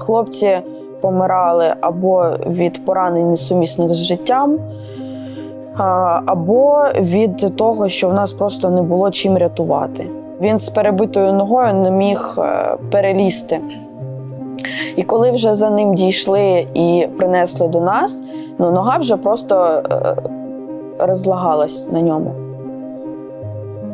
хлопці помирали або від поранень несумісних з життям, або від того, що в нас просто не було чим рятувати. Він з перебитою ногою не міг е, перелізти. І коли вже за ним дійшли і принесли до нас, ну нога вже просто е, розлагалась на ньому.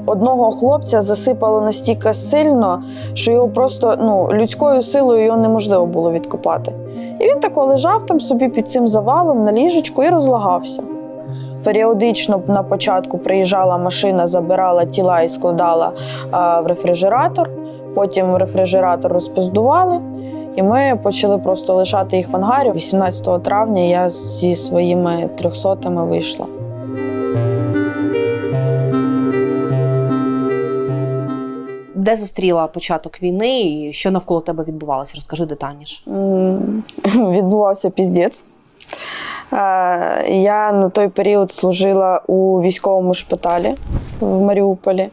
Одного хлопця засипало настільки сильно, що його просто ну, людською силою його неможливо було відкопати. І він тако лежав там собі під цим завалом на ліжечку і розлагався. Періодично на початку приїжджала машина, забирала тіла і складала а, в рефрижератор. Потім рефрижератор розпиздували, і ми почали просто лишати їх в ангарі. 18 травня я зі своїми трьохсотими вийшла. Де зустріла початок війни і що навколо тебе відбувалося? Розкажи детальніше. Відбувався піздець. Е, Я на той період служила у військовому шпиталі в Маріуполі.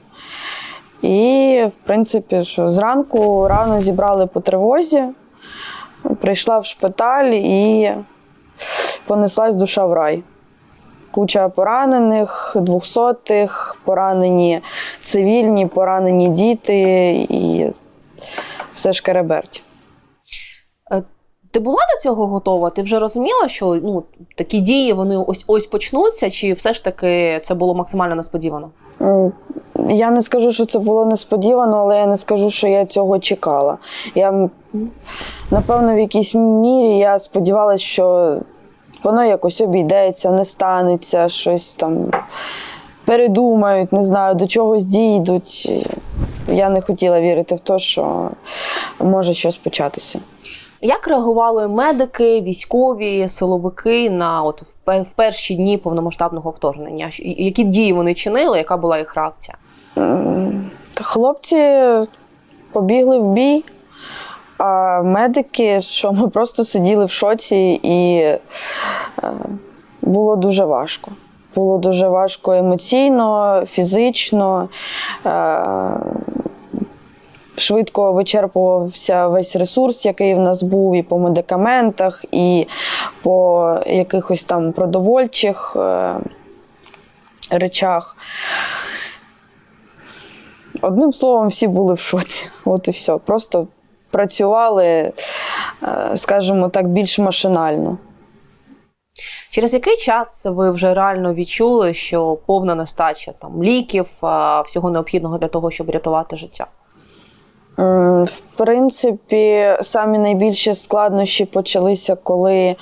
І, в принципі, що зранку рано зібрали по тривозі, прийшла в шпиталь і понеслась душа в рай. Куча поранених, двохсотих, поранені цивільні, поранені діти і все ж кереберть. Ти була до цього готова? Ти вже розуміла, що ну, такі дії вони ось ось почнуться, чи все ж таки це було максимально несподівано? Я не скажу, що це було несподівано, але я не скажу, що я цього чекала. Я, напевно, в якійсь мірі я сподівалася, що воно якось обійдеться, не станеться, щось там передумають, не знаю, до чогось дійдуть. Я не хотіла вірити в те, що може щось початися. Як реагували медики, військові, силовики на от в перші дні повномасштабного вторгнення? Які дії вони чинили? Яка була їх реакція? Хлопці побігли в бій, а медики, що ми просто сиділи в шоці, і е, було дуже важко. Було дуже важко емоційно, фізично. Е, Швидко вичерпувався весь ресурс, який в нас був, і по медикаментах, і по якихось там продовольчих е, речах. Одним словом, всі були в шоці. От і все. Просто працювали, е, скажімо так, більш машинально. Через який час ви вже реально відчули, що повна нестача там ліків, всього необхідного для того, щоб рятувати життя? В принципі, самі найбільші складнощі почалися, коли е,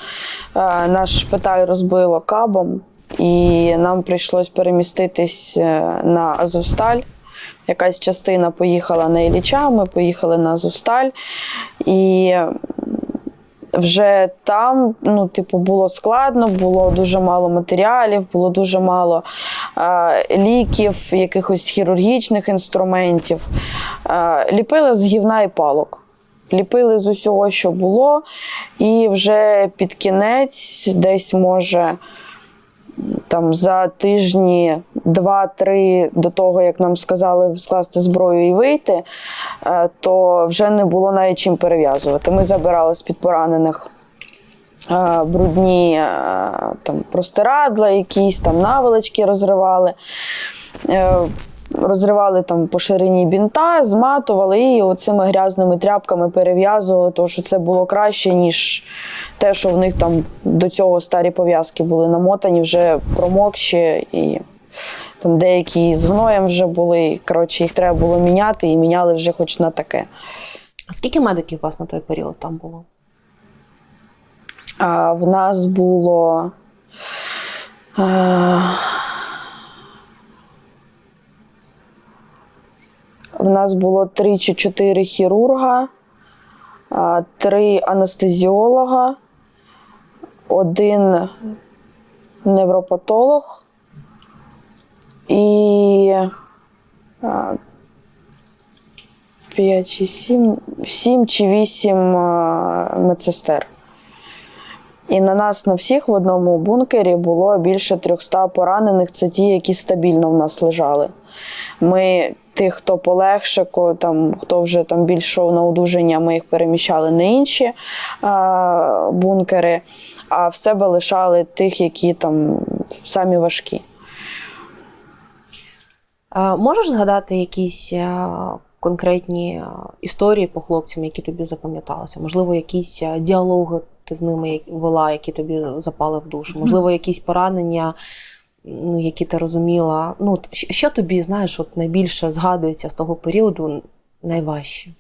наш шпиталь розбило кабом, і нам прийшлось переміститись е, на Азовсталь. Якась частина поїхала на Ілліча, ми поїхали на Азовсталь. І вже там, ну, типу, було складно, було дуже мало матеріалів, було дуже мало е, ліків, якихось хірургічних інструментів. Е, ліпили з гівна і палок. Ліпили з усього, що було, і вже під кінець, десь може там за тижні два-три до того, як нам сказали скласти зброю і вийти, е, то вже не було навіть чим перев'язувати. Ми забирали з-під поранених е, брудні е, там, простирадла, якісь там наволочки розривали. Розривали там по ширині бінта, зматували і оцими грязними тряпками перев'язували, тому що це було краще, ніж те, що в них там до цього старі пов'язки були намотані, вже промокші, і там деякі з гноєм вже були. Коротше, їх треба було міняти і міняли вже хоч на таке. А скільки медиків у вас на той період там було? А в нас було. е, В нас було три чи чотири хірурга, три анестезіолога, один невропатолог і а, п'ять чи сім, сім чи вісім медсестер. І на нас на всіх в одному бункері було більше 300 поранених. Це ті, які стабільно в нас лежали. Ми тих, хто полегше, там, хто вже там більш на одужання, ми їх переміщали на інші е, бункери, а в себе лишали тих, які там самі важкі. Можеш згадати якісь е, конкретні е, історії по хлопцям, які тобі запам'яталися? Можливо, якісь діалоги ти з ними вела, які тобі запали в душу? Можливо, якісь поранення, ну, які ти розуміла. Ну, що тобі, знаєш, от найбільше згадується з того періоду найважче?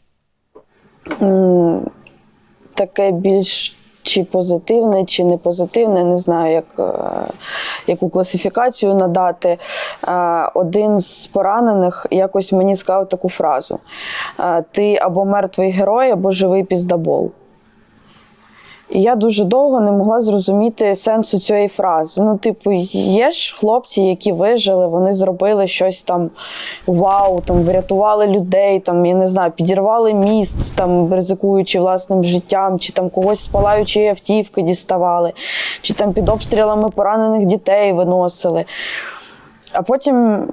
Таке більш чи позитивне, чи не позитивне, не знаю, як, е, яку класифікацію надати. Е, Один з поранених якось мені сказав таку фразу: е, Ти або мертвий герой, або живий піздабол. І я дуже довго не могла зрозуміти сенсу цієї фрази. Ну, типу, є ж хлопці, які вижили, вони зробили щось там вау, там врятували людей, там я не знаю, підірвали міст, там ризикуючи власним життям, чи там когось з палаючої автівки діставали, чи там під обстрілами поранених дітей виносили. А потім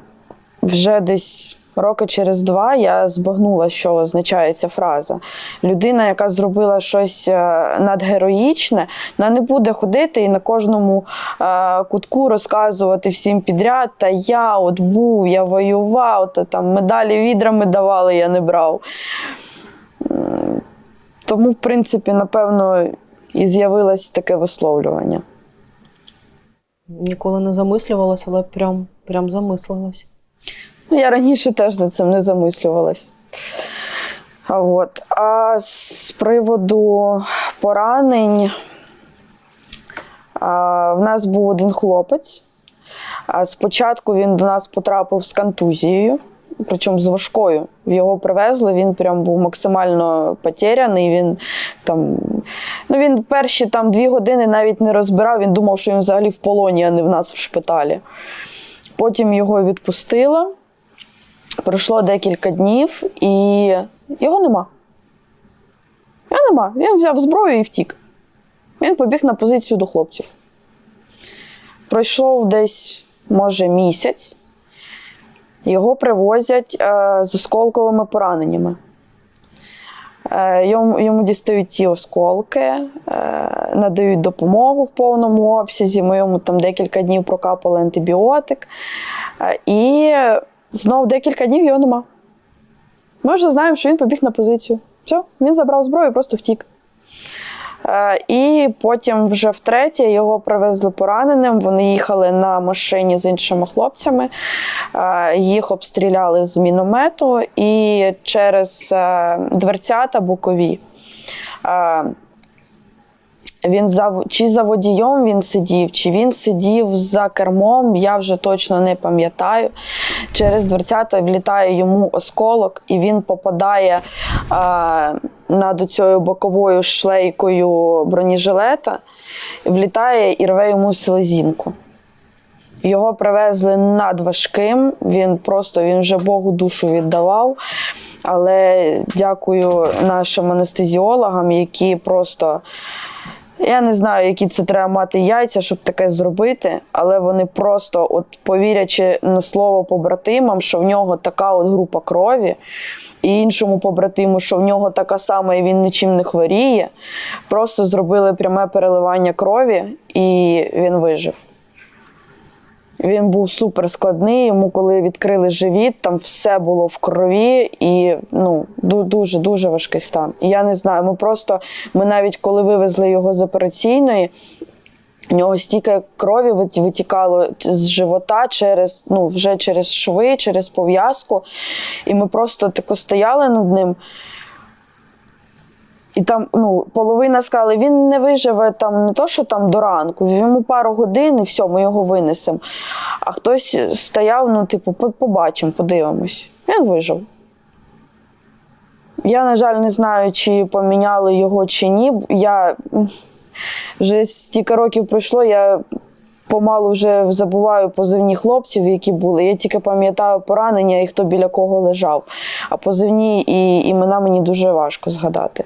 вже десь роки через два я збагнула, що означає ця фраза. Людина, яка зробила щось е, надгероїчне, вона не буде ходити і на кожному е, кутку розказувати всім підряд, та я от був, я воював, та там медалі відрами давали, я не брав. Тому, в принципі, напевно, і з'явилось таке висловлювання. Ніколи не замислювалася, але прям, прям замислилась. Ну, Я раніше теж над цим не замислювалась. А, от. а з приводу поранень, в нас був один хлопець. Спочатку він до нас потрапив з контузією, причому з важкою. Його привезли, він прям був максимально потеряний. Він там, ну він перші там дві години навіть не розбирав, він думав, що він взагалі в полоні, а не в нас в шпиталі. Потім його відпустила. Пройшло декілька днів, і його нема. Його нема. Він взяв зброю і втік. Він побіг на позицію до хлопців. Пройшов десь, може, місяць. Його привозять е, з осколковими пораненнями. Е, йому, йому дістають ті осколки, е, надають допомогу в повному обсязі. Ми йому там декілька днів прокапали антибіотик. Е, і знову декілька днів його нема. Ми вже знаємо, що він побіг на позицію. Все, він забрав зброю просто втік. Е, І потім вже втретє його привезли пораненим. Вони їхали на машині з іншими хлопцями. Е, Їх обстріляли з міномету і через е, дверцята бокові. Е, Він за чи за водієм він сидів, чи він сидів за кермом, я вже точно не пам'ятаю. Через дверцята влітає йому осколок, і він попадає а, над цією боковою шлейкою бронежилета, влітає і рве йому селезінку. Його привезли надважким, він просто він вже Богу душу віддавав. Але дякую нашим анестезіологам, які просто. Я не знаю, які це треба мати яйця, щоб таке зробити, але вони просто, от повірячи на слово побратимам, що в нього така от група крові, і іншому побратиму, що в нього така сама, і він нічим не хворіє, просто зробили пряме переливання крові, і він вижив. Він був супер складний. Йому, коли відкрили живіт, там все було в крові, і ну дуже дуже важкий стан. Я не знаю. Ми просто ми навіть коли вивезли його з операційної. У нього стільки крові витікало з живота через ну вже через шви, через пов'язку. І ми просто тако стояли над ним. І там ну, половина сказали, він не виживе там не то, що там до ранку, йому пару годин і все, ми його винесемо. А хтось стояв, ну, типу, побачимо, подивимось. Він вижив. Я, на жаль, не знаю, чи поміняли його чи ні. Я вже стільки років пройшло, я помалу вже забуваю позивні хлопців, які були. Я тільки пам'ятаю поранення і хто біля кого лежав. А позивні і імена мені дуже важко згадати.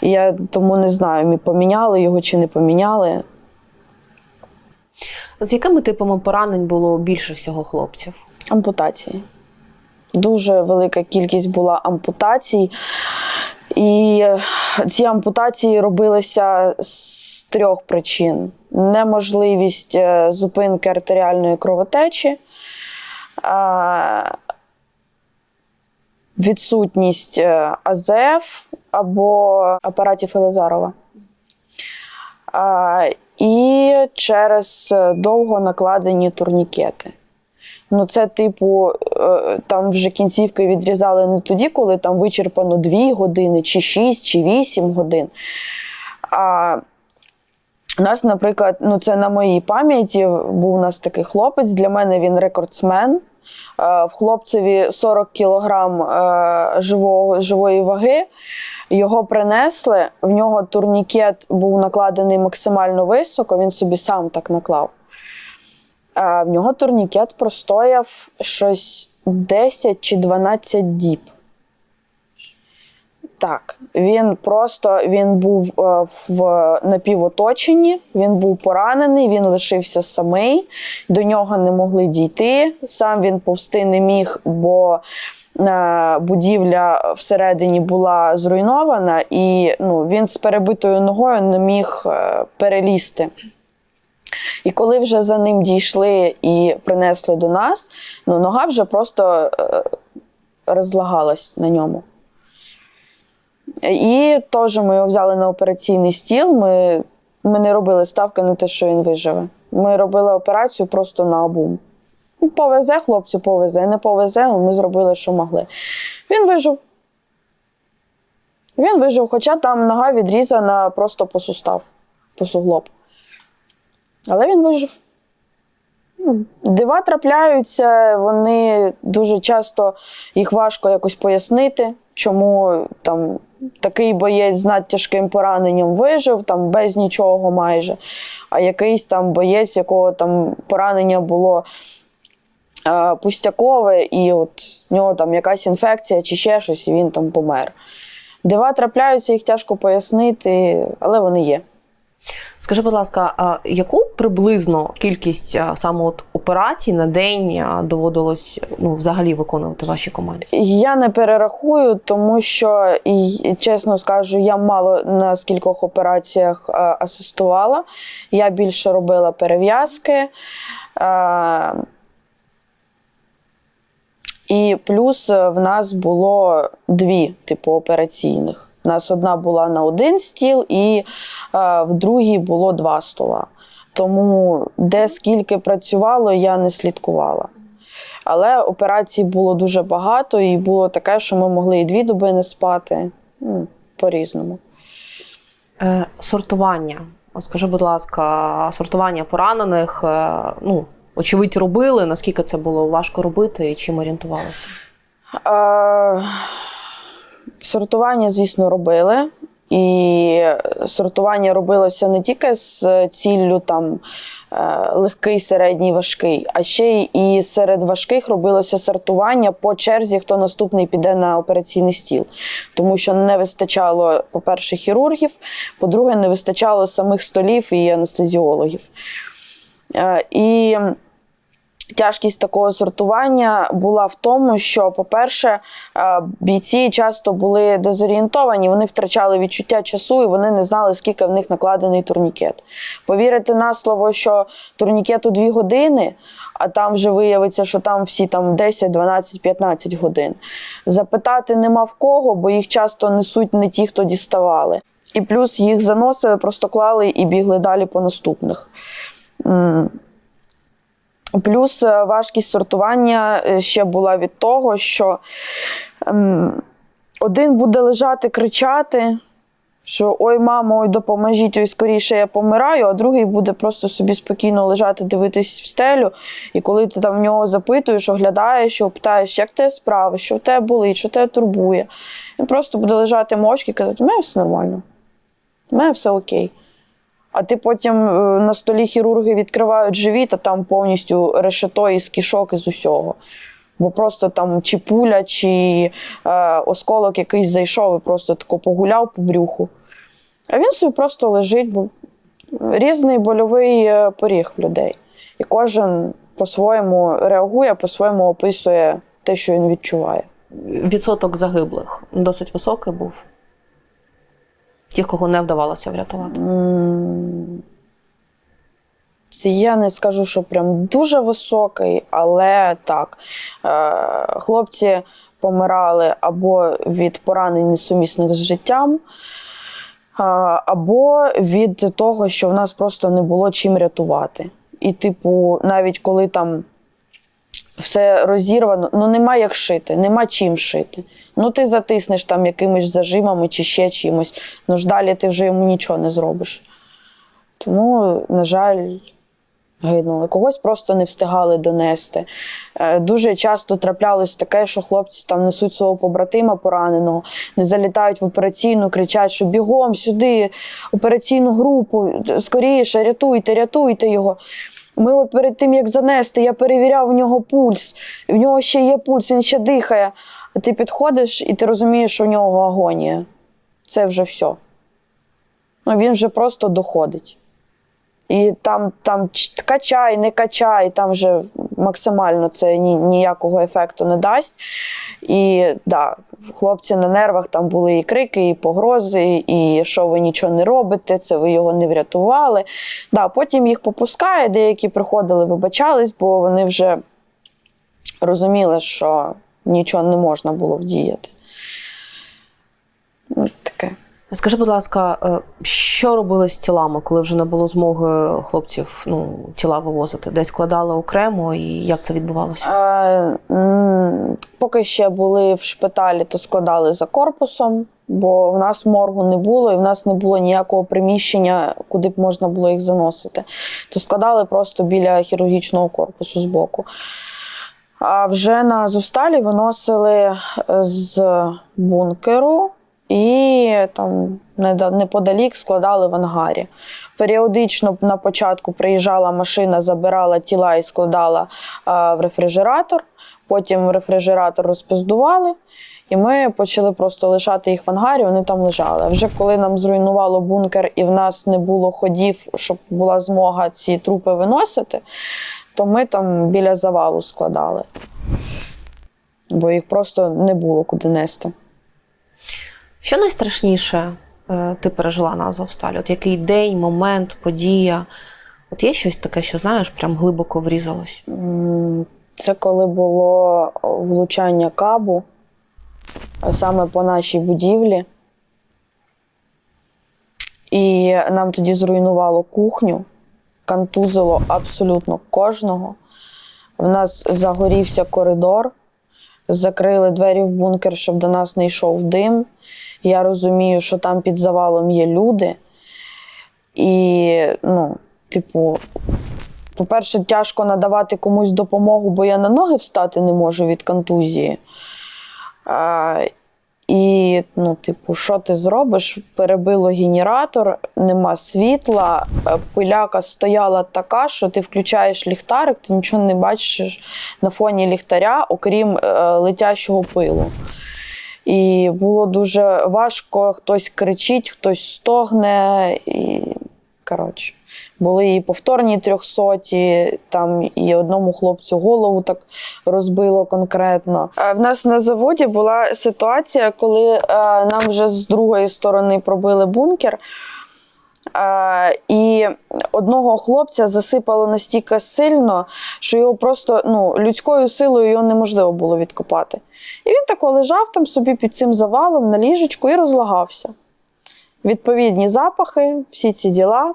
І я тому не знаю, поміняли його чи не поміняли. З якими типами поранень було більше всього хлопців? Ампутації. Дуже велика кількість була ампутацій. І ці ампутації робилися з трьох причин: неможливість е, зупинки артеріальної кровотечі, відсутність е, АЗФ або апаратів Елизарова. І через е, довго накладені турнікети. Ну, це, типу, там вже кінцівки відрізали не тоді, коли там вичерпано 2 години, чи 6, чи 8 годин. А у нас, наприклад, ну це на моїй пам'яті був у нас такий хлопець. Для мене він рекордсмен. Е, В хлопцеві 40 кілограм е, живого, живої ваги. Його принесли, в нього турнікет був накладений максимально високо, він собі сам так наклав. А в нього турнікет простояв щось 10 чи 12 діб. Так, він просто він був е, в напівоточенні, він був поранений, він лишився самий, до нього не могли дійти. Сам він повсти не міг, бо е, будівля всередині була зруйнована, і ну, він з перебитою ногою не міг е, перелізти. І коли вже за ним дійшли і принесли до нас, ну, нога вже просто е, розлагалась на ньому. І теж ми його взяли на операційний стіл. Ми, ми не робили ставки на те, що він виживе. Ми робили операцію просто на обум. Ну, Повезе хлопцю, повезе, не повезе, ми зробили, що могли. Він вижив. Він вижив, хоча там нога відрізана просто по сустав, по суглоб. Але він вижив. Ну, Дива трапляються, вони дуже часто їх важко якось пояснити, чому там такий боєць з надтяжким пораненням вижив, там без нічого майже, а якийсь там боєць, якого там поранення було пустякове, і от в нього там якась інфекція чи ще щось, і він там помер. Дива трапляються, їх тяжко пояснити, але вони є. Скажи, будь ласка, яку приблизно кількість саме от операцій на день доводилось ну, взагалі виконувати вашій команді? Я не перерахую, тому що, і, чесно скажу, я мало на скількох операціях асистувала. Я більше робила перев'язки. І плюс е, в нас було дві типу операційних. У нас одна була на один стіл, і е, в другій було два стола. Тому де скільки працювало, я не слідкувала. Але операцій було дуже багато, і було таке, що ми могли і дві доби не спати. Ну, по-різному. Е, сортування. Скажи, будь ласка, сортування поранених, е, ну, очевидь, робили. Наскільки це було важко робити і чим орієнтувалися? Сортування, звісно, робили. І сортування робилося не тільки з ціллю там е, легкий, середній, важкий, а ще і серед важких робилося сортування по черзі, хто наступний піде на операційний стіл. Тому що не вистачало, по-перше, хірургів, по-друге, не вистачало самих столів і анестезіологів. Е, І Тяжкість такого сортування була в тому, що, по-перше, е, бійці часто були дезорієнтовані, вони втрачали відчуття часу і вони не знали, скільки в них накладений турнікет. Повірити на слово, що турнікету 2 години, а там вже виявиться, що там всі там 10, 12, 15 годин. Запитати нема в кого, бо їх часто несуть не ті, хто діставали. І плюс їх заносили, просто клали і бігли далі по наступних. Плюс е, важкість сортування е, ще була від того, що ем, один буде лежати, кричати, що ой, мамо, ой, допоможіть, ой, скоріше я помираю, а другий буде просто собі спокійно лежати, дивитись в стелю. І коли ти там в нього запитуєш, оглядаєш, питаєш, як тебе справи, що в тебе болить, що тебе турбує. Він просто буде лежати мовчки і казати, у мене все нормально, у мене все окей. А ти потім е, на столі хірурги відкривають живіт, а там повністю решето із кишок із усього. Бо просто там чи пуля, чи е, осколок якийсь зайшов і просто тако погуляв по брюху. А він собі просто лежить, бо різний больовий е, поріг в людей. І кожен по-своєму реагує, по-своєму описує те, що він відчуває. Відсоток загиблих досить високий був. Тих, кого не вдавалося врятувати. Я не скажу, що прям дуже високий, але так. Е, Хлопці помирали або від поранень несумісних з життям, або від того, що в нас просто не було чим рятувати. І, типу, навіть коли там все розірвано, ну нема як шити, нема чим шити. Ну ти затиснеш там якимись зажимами чи ще чимось. Ну ж далі ти вже йому нічого не зробиш. Тому, на жаль, гинули. Когось просто не встигали донести. Е, Дуже часто траплялось таке, що хлопці там несуть свого побратима пораненого, не залітають в операційну, кричать, що бігом сюди, операційну групу, скоріше, рятуйте, рятуйте його. Ми перед тим, як занести, я перевіряв у нього пульс. В нього ще є пульс, він ще дихає. Ти підходиш і ти розумієш, що в нього агонія. Це вже все. Ну, він вже просто доходить. І там, там качай, не качай, там вже максимально це ні, ніякого ефекту не дасть. І да, хлопці на нервах там були і крики, і погрози, і що ви нічого не робите, це ви його не врятували. Да, потім їх попускає, деякі приходили, вибачались, бо вони вже розуміли, що нічого не можна було вдіяти. Скажи, будь ласка, е, що робили з тілами, коли вже не було змоги хлопців ну, тіла вивозити? Десь складали окремо і як це відбувалося? Поки ще були в шпиталі, то складали за корпусом, бо в нас моргу не було, і в нас не було ніякого приміщення, куди б можна було їх заносити. То складали просто біля хірургічного корпусу збоку. А вже на Азовсталі виносили з бункеру і там неподалік складали в ангарі. Періодично на початку приїжджала машина, забирала тіла і складала в рефрижератор. Потім рефрижератор розпиздували, і ми почали просто лишати їх в ангарі, вони там лежали. Вже коли нам зруйнувало бункер і в нас не було ходів, щоб була змога ці трупи виносити, то ми там біля завалу складали. Бо їх просто не було куди нести. Що найстрашніше е, ти пережила на Азовсталі? От який день, момент, подія? От є щось таке, що знаєш, прям глибоко врізалось? Це коли було влучання кабу саме по нашій будівлі. І нам тоді зруйнувало кухню, контузило абсолютно кожного. В нас загорівся коридор, закрили двері в бункер, щоб до нас не йшов дим. Я розумію, що там під завалом є люди. І, ну, типу, по-перше, тяжко надавати комусь допомогу, бо я на ноги встати не можу від контузії. А, і, ну, типу, що ти зробиш? Перебило генератор, нема світла, е, пиляка стояла така, що ти включаєш ліхтарик, ти нічого не бачиш на фоні ліхтаря, окрім е, летящого пилу. І було дуже важко, хтось кричить, хтось стогне. І, коротше, були і повторні трьохсоті, там і одному хлопцю голову так розбило конкретно. Е, В нас на заводі була ситуація, коли е, нам вже з другої сторони пробили бункер. І одного хлопця засипало настільки сильно, що його просто ну, людською силою його неможливо було відкопати. І він тако лежав там собі під цим завалом на ліжечку і розлагався. Відповідні запахи, всі ці діла.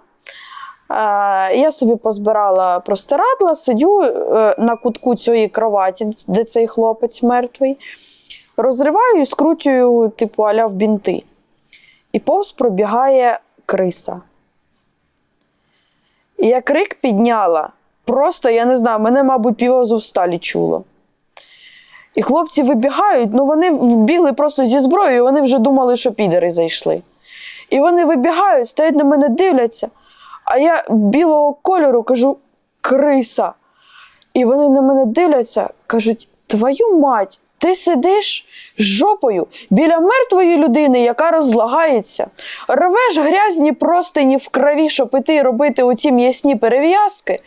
Я собі позбирала простирадла, сидю е, на кутку цієї кроваті, де цей хлопець мертвий, розриваю і скручую, типу, аля в бінти. І повз пробігає криса. І я крик підняла. Просто, я не знаю, мене, мабуть, півазовсталі чуло. І хлопці вибігають, ну вони вбігли просто зі зброєю, вони вже думали, що підери зайшли. І вони вибігають, стоять на мене, дивляться. А я білого кольору кажу криса. І вони на мене дивляться, кажуть: твою мать, ти сидиш жопою біля мертвої людини, яка розлагається, рвеш грязні простині в крові, щоб іти робити оці м'ясні перев'язки,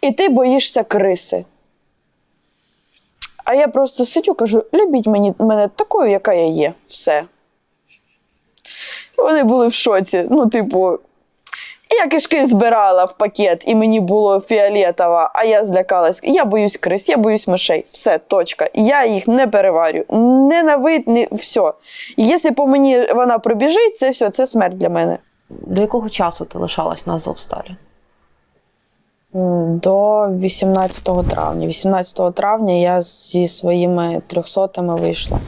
і ти боїшся криси. А я просто сидю, кажу: любіть мені, мене такою, яка я є. Все. Вони були в шоці. Ну, типу, я кишки збирала в пакет, і мені було фіолетово, а я злякалась. Я боюсь крис, я боюсь мишей. Все, точка. Я їх не переварю. Не на не все. І якщо по мені вона пробіжить, це все, це смерть для мене. До якого часу ти лишалась на Азовсталі? До 18 травня. 18 травня я зі своїми трьохсотими вийшла.